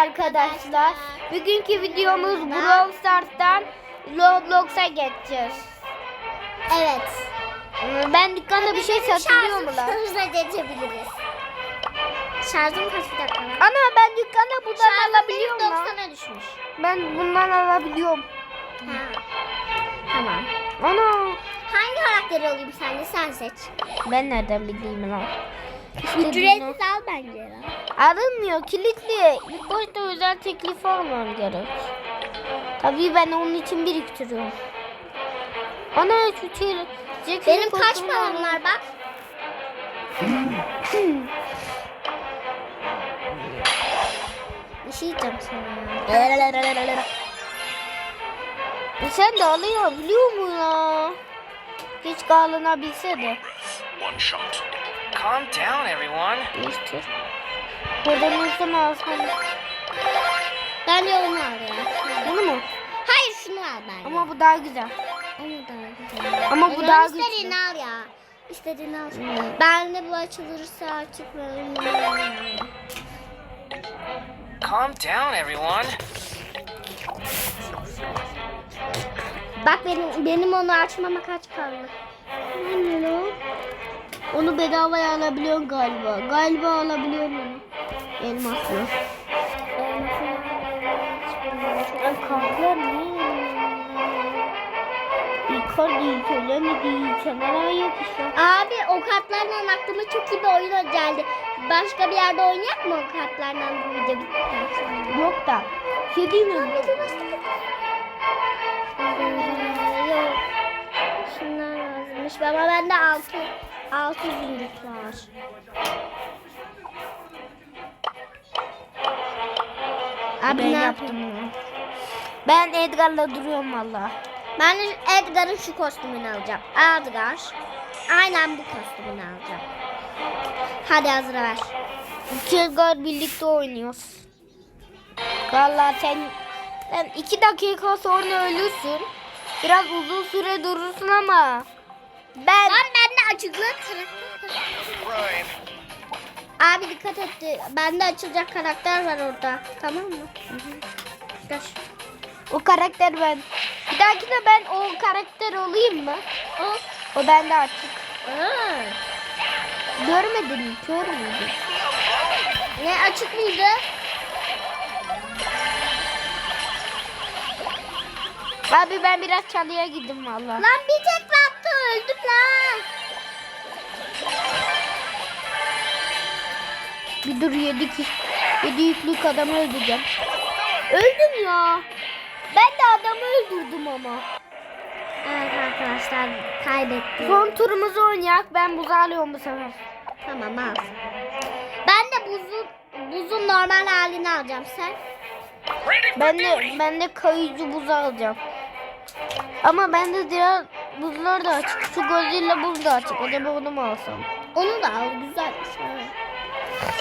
arkadaşlar. Bugünkü videomuz Brawl Stars'tan Roblox'a geçeceğiz. Evet. Ben dükkanda bir şey satılıyor mu lan? Hızla geçebiliriz. Şarjım kaç bir dakika var? Ana ben dükkanda bundan alabiliyorum lan. 90'a düşmüş. Ben bundan alabiliyorum. Ha. Tamam. Ana Hangi karakteri alayım sen de sen seç. ben nereden bileyim lan? Ücretsiz al bence ya. Arınmıyor kilitli. İlk başta özel teklif almam gerek. Tabii ben onun için biriktiriyorum. Ana şu çir- Jack'in Benim kaç param var bak. Bir şey diyeceğim sana ya. E sen de alabiliyor mu ya? Keşke alınabilse de. One shot. Calm down, everyone. Değiştir. Kodemizden alsam. Bence onu al ya. Bunu mu? Hayır şunu al bence. Ama bu daha güzel. Onu da güzel. Ama bu daha istediğini güçlü. al ya. İstediğini al. Hmm. Ben de bu açılırsa açık veririm. Calm down, everyone. Bak benim benim onu açmama kaç kaldı? Ne lan? Onu bedavaya alabiliyorsun galiba. Galiba alabiliyorum onu. Elmaslı. Ay kalkıyor niye? Icardi söylemedi. Kenara yapıştı. Abi o kartlarla aklıma çok iyi bir oyun geldi. Başka bir yerde oynayak mı o kartlarla bu video bittikten? Yok da. Şey değil mi? Yok. Şunlar lazımmış. Ama bende altı, altı zümrüt var. Abi ben ne yaptım onu. Ben Edgar'la duruyorum valla. Ben Edgar'ın şu kostümünü alacağım. Edgar. Aynen bu kostümünü alacağım. Hadi hazır ver. Edgar birlikte oynuyoruz. Valla sen, sen iki dakika sonra ölürsün. Biraz uzun süre durursun ama ben Lan açıklık Ryan. Abi dikkat et. Bende açılacak karakter var orada. Tamam mı? Gel. o karakter ben. Bir dahakine ben o karakter olayım mı? O. O bende açık. Aa. Görmedin mi? Kör müydün? Ne açık mıydı? Abi ben biraz çalıya gittim valla. Lan bir tek attı öldüm lan. Bir dur yedi ki. Yedi yüklük adamı öldüreceğim. Öldüm ya. Ben de adamı öldürdüm ama. Evet arkadaşlar kaybettim. Son turumuzu oynayak. Ben buzu alıyorum bu sefer. Tamam al. Ben de buzun buzun normal halini alacağım sen. Ben de ben de kayıcı buzu alacağım. Ama bende diğer buzlar da açık. Şu Godzilla buz da açık. Acaba onu mu alsam? Onu da al güzelmiş. evet.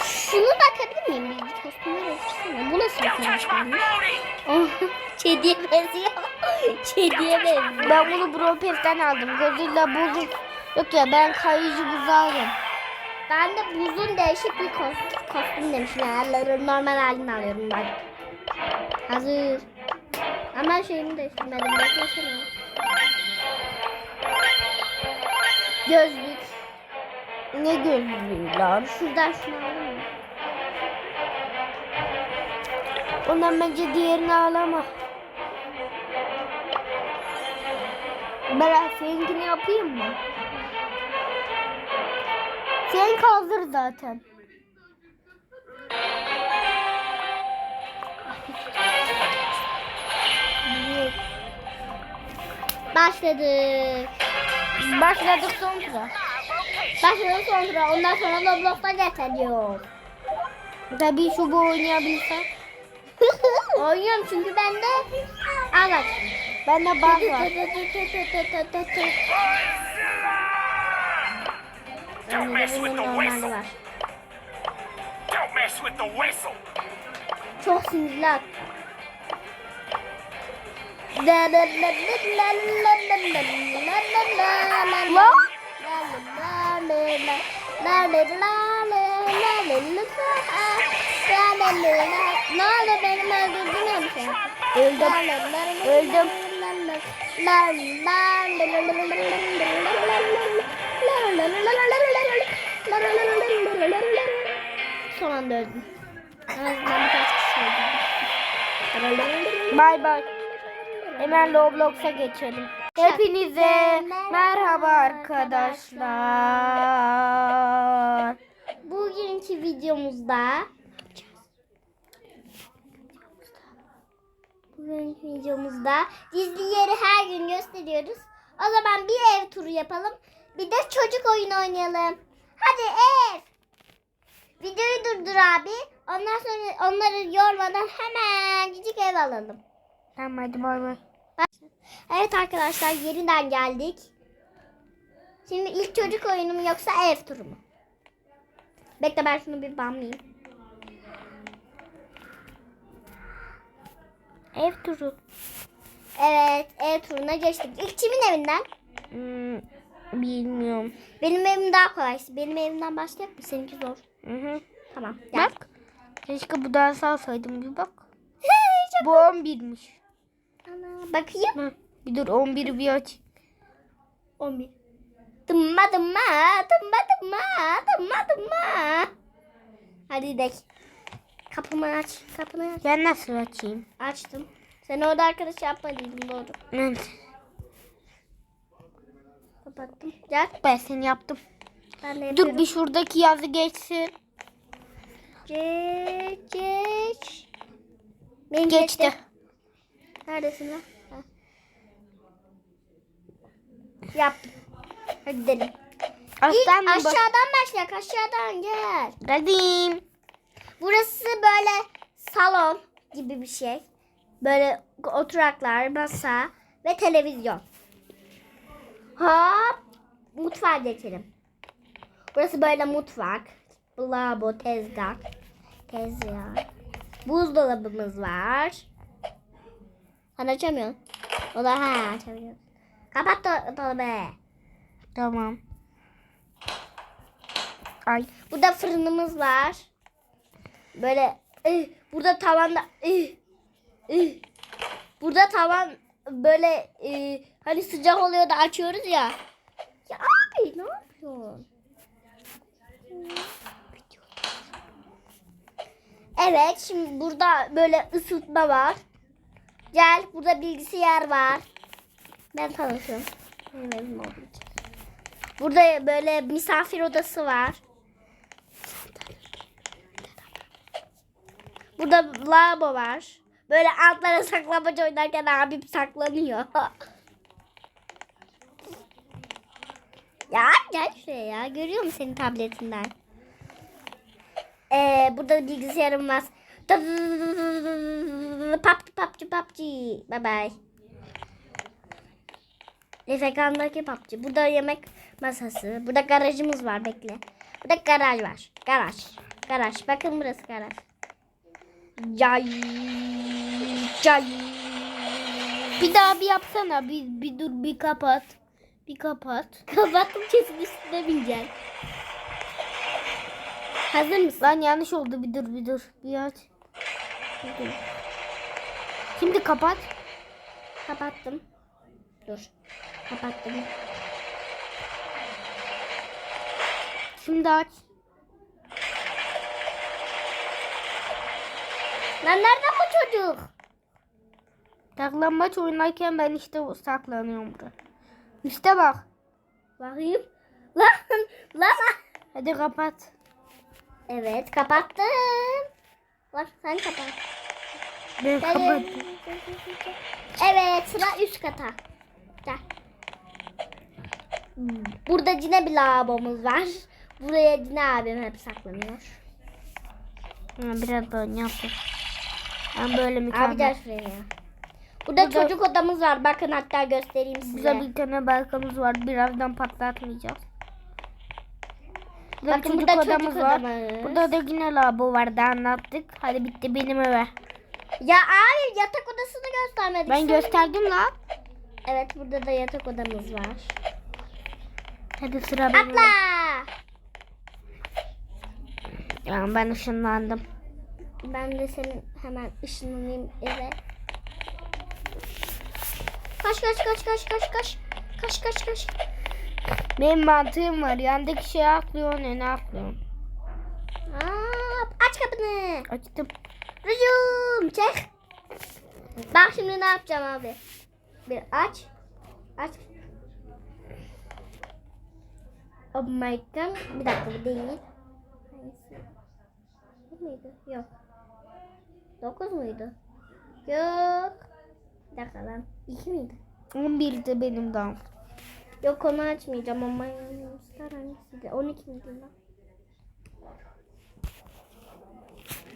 Şunu bakabilir miyim? Bir kostümü getirsene. Bu nasıl bir booty. Oh, Kediye benziyor. Kediye benziyor. Ben bunu Brawl Pass'ten aldım. Godzilla buzu yok ya ben kayıcı buzu aldım. Ben de buzun değişik bir kostüm, kostüm demişim. Yani normal halini alıyorum ben. Hazır. Ama şeyini değiştirmedim. Beklesene. Gözlük. Ne gözlüğü lan? Şuradan şunu aldın mı? Ondan bence diğerini alama. Berat seninkini yapayım mı? Sen kaldır zaten. Başladık. Başladık son tura. Başladık sonra. Ondan sonra Roblox'a geçeceğiz. Tabii şu bu oynayabilsem. Oynuyorum çünkü bende bak. Bende bug var. Don't mess with the Normalde whistle. var. Don't mess with Ne Öldüm. Öldüm. Son anda öldüm. Bay bay. Hemen Roblox'a geçelim. Hepinize merhaba arkadaşlar. Bugünkü videomuzda Bugünkü videomuzda gizli yeri her gün gösteriyoruz. O zaman bir ev turu yapalım. Bir de çocuk oyunu oynayalım. Hadi ev. Videoyu durdur abi. Ondan sonra onları yormadan hemen cicik ev alalım. Tamam hadi bay bay. Evet arkadaşlar yeniden geldik. Şimdi ilk çocuk oyunu mu yoksa ev turu mu? Bekle ben şunu bir banlayayım. Ev turu. Evet ev turuna geçtik. İlk kimin evinden? Hmm, bilmiyorum. Benim evim daha kolay. Benim evimden başlayalım mı? Seninki zor. Hı hı. Tamam. Gel. Bak. Keşke bu dersi alsaydım bir bak. Bu 11'miş. Ana, bakayım. Hı. Bir dur 11'i bir aç. 11. Dımma dımma dımma dımma dımma dımma. Hadi gidelim. Kapımı aç. Kapını aç. Ben nasıl açayım? Açtım. Sen orada arkadaş yapmadıydın doğru. Evet. Kapattım. Gel. Ben seni yaptım. Ben de Dur yapıyorum. bir şuradaki yazı geçsin. Geç, geç. Benim Geçti. Neredesin lan? Yaptım. Hadi gidelim. İlk Aslan aşağıdan başlayak. Aşağıdan gel. Geldim. Burası böyle salon gibi bir şey. Böyle oturaklar, masa ve televizyon. Hop. Mutfağa geçelim. Burası böyle mutfak. Lavabo, tezgah. Tezgah. Buzdolabımız var. Sen açamıyorsun. O da ha açamıyor. Kapat do- dolabı. Tamam. Ay. Burada fırınımız var. Böyle ıh, burada tavanda ıh, ıh. burada tavan böyle ıh, hani sıcak oluyor da açıyoruz ya. Ya abi ne yapıyorsun? Evet şimdi burada böyle ısıtma var. Gel burada bilgisayar var. Ben tanışıyorum. Benim evim için. Burada böyle misafir odası var. Burada lavabo var. Böyle altlara saklambaç oynarken abim saklanıyor. ya gel şuraya ya. Görüyor musun senin tabletinden? Ee, burada bilgisayarım var. PUBG PUBG PUBG. Bye bye. Efekan'daki PUBG. Burada yemek masası. Burada garajımız var bekle. Burada garaj var. Garaj. Garaj. Bakın burası garaj. Cay. Cay. Bir daha bir yapsana. Bir, bir dur bir kapat. Bir kapat. Kapattım kesin üstüne bineceksin. Hazır mısın? Lan yanlış oldu. Bir dur bir dur. Bir aç. Bir dur. Şimdi kapat. Kapattım. Dur. Kapattım. Şimdi aç. Lan nerede bu çocuk? Saklambaç oynarken ben işte saklanıyorum burada. İşte bak. Bakayım. Lan. Lan. Hadi kapat. Evet kapattım. Bak sen kapat. Ben kapattım. Evet sıra üst kata. Gel. Burada yine bir lavabomuz var. Buraya yine abim hep saklanıyor. Ha, biraz da yaptım. Ben böyle mükemmel. Abi gel şuraya. ya. Burada, Burada- çocuk odamız var. Bakın hatta göstereyim size. Burada bir tane balkonumuz var. Birazdan patlatmayacağız. Burada Bakın çocuk burada odamız çocuk var. odamız. Burada da yine lavabo vardı anlattık. Hadi bitti benim eve. Ya abi yatak odasını göstermedik. Ben Sen- gösterdim la. Evet burada da yatak odamız var. Hadi sıra benim. Atla. Ya ben ışınlandım. Ben de senin hemen ışınlanayım eve. Kaç kaç kaç kaç kaç kaç. Kaç kaç kaç. Benim mantığım var. Yandaki şeye atlıyorsun, öne atlıyorsun. Aa, aç kapını. Açtım. Rücum çek. Bak şimdi ne yapacağım abi. Bir aç. Aç. God. Bir dakika bu değil. Bu muydu? Yok. Dokuz muydu? Yok. Bir dakika lan. İki miydi? 11 de benim dans. Yok onu açmayacağım ama Star hangisiydi? 12 miydi lan?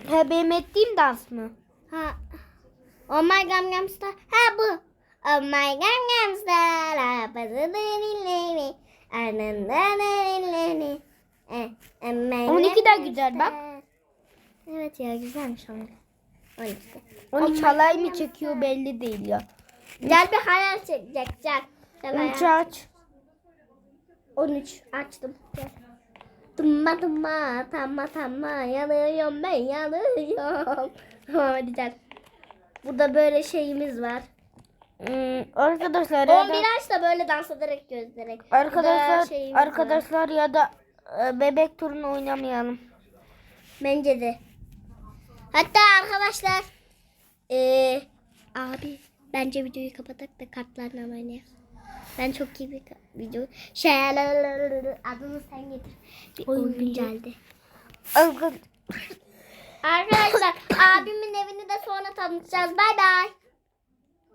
Ha benim ettiğim dans mı? Ha. Oh my Gangnam Star. Ha bu. Oh my Gangnam Star. Apadıdırilleni. Arnandanırilleni. Eh, oh my 12 de Gangnam güzel bak. Evet ya güzelmiş ama. 12. 12 halay mı çekiyor belli değil ya. Gel bir hayal çekecek. Gel. Gel 13 hayal. aç. 13 açtım. Gel. Tıma tıma tamma tamma yanıyorum ben yanıyorum. Hadi gel. Burada böyle şeyimiz var. Hmm, arkadaşlar 11 ya da, aç da böyle dans ederek gözlerek. Arkadaşlar var. arkadaşlar ya da e, bebek turunu oynamayalım. Bence de. Hatta arkadaşlar. Eee abi bence videoyu kapatak da kartlarla oynayalım. Ben çok iyi bir video. Şey adını sen getir. Bir oyun. Arka- Arkadaşlar abimin evini de sonra tanıtacağız. Bay bay.